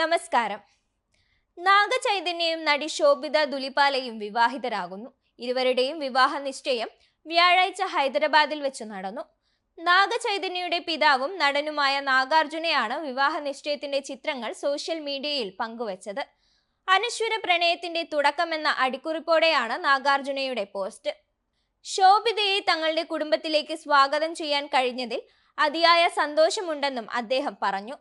നമസ്കാരം. നാഗചൈതന്യയും നടി ശോഭിത ദുലിപാലയും വിവാഹിതരാകുന്നു. ഇരുവരുടെയും വിവാഹ നിശ്ചയം വ്യാഴാഴ്ച ഹൈദരാബാദിൽ വെച്ച് നടന്നു. നാഗചൈതന്യയുടെ പിതാവും നടനുമായ നാഗാർജുനയാണ് വിവാഹ നിശ്ചയത്തിന്റെ ചിത്രങ്ങൾ സോഷ്യൽ മീഡിയയിൽ പങ്കുവച്ചത്. അനശ്വര പ്രണയത്തിന്റെ തുടക്കമെന്ന അടിക്കുറിപ്പോടെയാണ് നാഗാർജുനയുടെ പോസ്റ്റ്. ശോഭിതയെ തങ്ങളുടെ കുടുംബത്തിലേക്ക് സ്വാഗതം ചെയ്യാൻ കഴിഞ്ഞതിൽ അതിയായ സന്തോഷമുണ്ടെന്നും അദ്ദേഹം പറഞ്ഞു.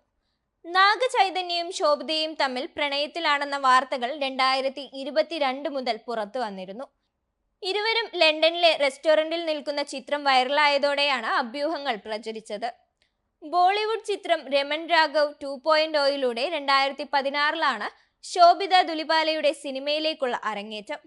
നാഗചൈതന്യയും ശോഭിതയും തമ്മിൽ പ്രണയത്തിലാണെന്ന വാർത്തകൾ രണ്ടായിരത്തി ഇരുപത്തിരണ്ട് മുതൽ പുറത്തു വന്നിരുന്നു. ഇരുവരും ലണ്ടനിലെ റെസ്റ്റോറന്റിൽ നിൽക്കുന്ന ചിത്രം വൈറലായതോടെയാണ് അഭ്യൂഹങ്ങൾ പ്രചരിച്ചത്. ബോളിവുഡ് ചിത്രം രമൺ രാഘവ് ടു പോയിന്റ് ഒയിലൂടെ രണ്ടായിരത്തി പതിനാറിലാണ് ശോഭിത ദുലിപാലയുടെ സിനിമയിലേക്കുള്ള അരങ്ങേറ്റം.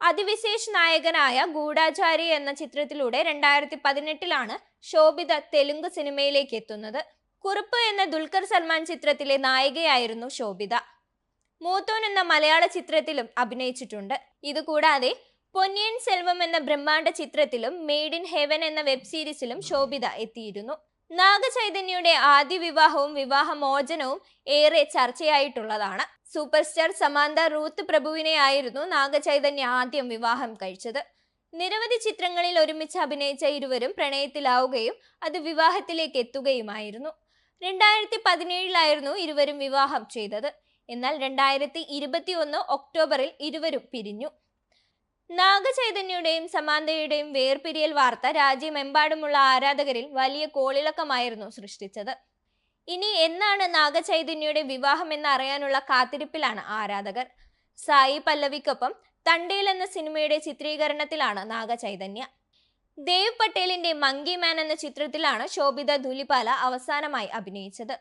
അതിവിശേഷ നായകനായ ഗൂഢാചാരി എന്ന ചിത്രത്തിലൂടെ രണ്ടായിരത്തി പതിനെട്ടിലാണ് ശോഭിത തെലുങ്ക് സിനിമയിലേക്ക് എത്തുന്നത്. കുറുപ്പ് എന്ന ദുൽഖർ സൽമാൻ ചിത്രത്തിലെ നായികയായിരുന്നു ശോഭിത. മൂത്തോൻ എന്ന മലയാള ചിത്രത്തിലും അഭിനയിച്ചിട്ടുണ്ട്. ഇതുകൂടാതെ പൊന്നിയൻ സെൽവം എന്ന ബ്രഹ്മാണ്ഡ ചിത്രത്തിലും മെയ്ഡ് ഇൻ ഹെവൻ എന്ന വെബ് സീരീസിലും ശോഭിത എത്തിയിരുന്നു. നാഗചൈതന്യയുടെ ആദ്യ വിവാഹവും വിവാഹമോചനവും ഏറെ ചർച്ചയായിട്ടുള്ളതാണ്. സൂപ്പർ സ്റ്റാർ സമാന്ത റൂത്ത് പ്രഭുവിനെയായിരുന്നു നാഗചൈതന്യ ആദ്യം വിവാഹം കഴിച്ചത്. നിരവധി ചിത്രങ്ങളിൽ ഒരുമിച്ച് അഭിനയിച്ച ഇരുവരും പ്രണയത്തിലാവുകയും അത് വിവാഹത്തിലേക്ക് എത്തുകയുമായിരുന്നു. രണ്ടായിരത്തി പതിനേഴിലായിരുന്നു ഇരുവരും വിവാഹം ചെയ്തത്. എന്നാൽ രണ്ടായിരത്തി ഇരുപത്തി ഒന്ന് ഒക്ടോബറിൽ ഇരുവരും പിരിഞ്ഞു. നാഗചൈതന്യയുടെയും സമാന്തയുടെയും വേർപിരിയൽ വാർത്ത രാജ്യമെമ്പാടുമുള്ള ആരാധകരിൽ വലിയ കോളിളക്കമായിരുന്നു സൃഷ്ടിച്ചത്. ഇനി എന്നാണ് നാഗചൈതന്യയുടെ വിവാഹം എന്ന് അറിയാനുള്ള കാത്തിരിപ്പിലാണ് ആരാധകർ. സായി പല്ലവിക്കൊപ്പം തണ്ടേൽ എന്ന സിനിമയുടെ ചിത്രീകരണത്തിലാണ് നാഗചൈതന്യ. ദേവ് പട്ടേലിന്റെ മങ്കി മാൻ എന്ന ചിത്രത്തിലാണ് ശോഭിത ധുലിപാല അവസാനമായി അഭിനയിച്ചത്.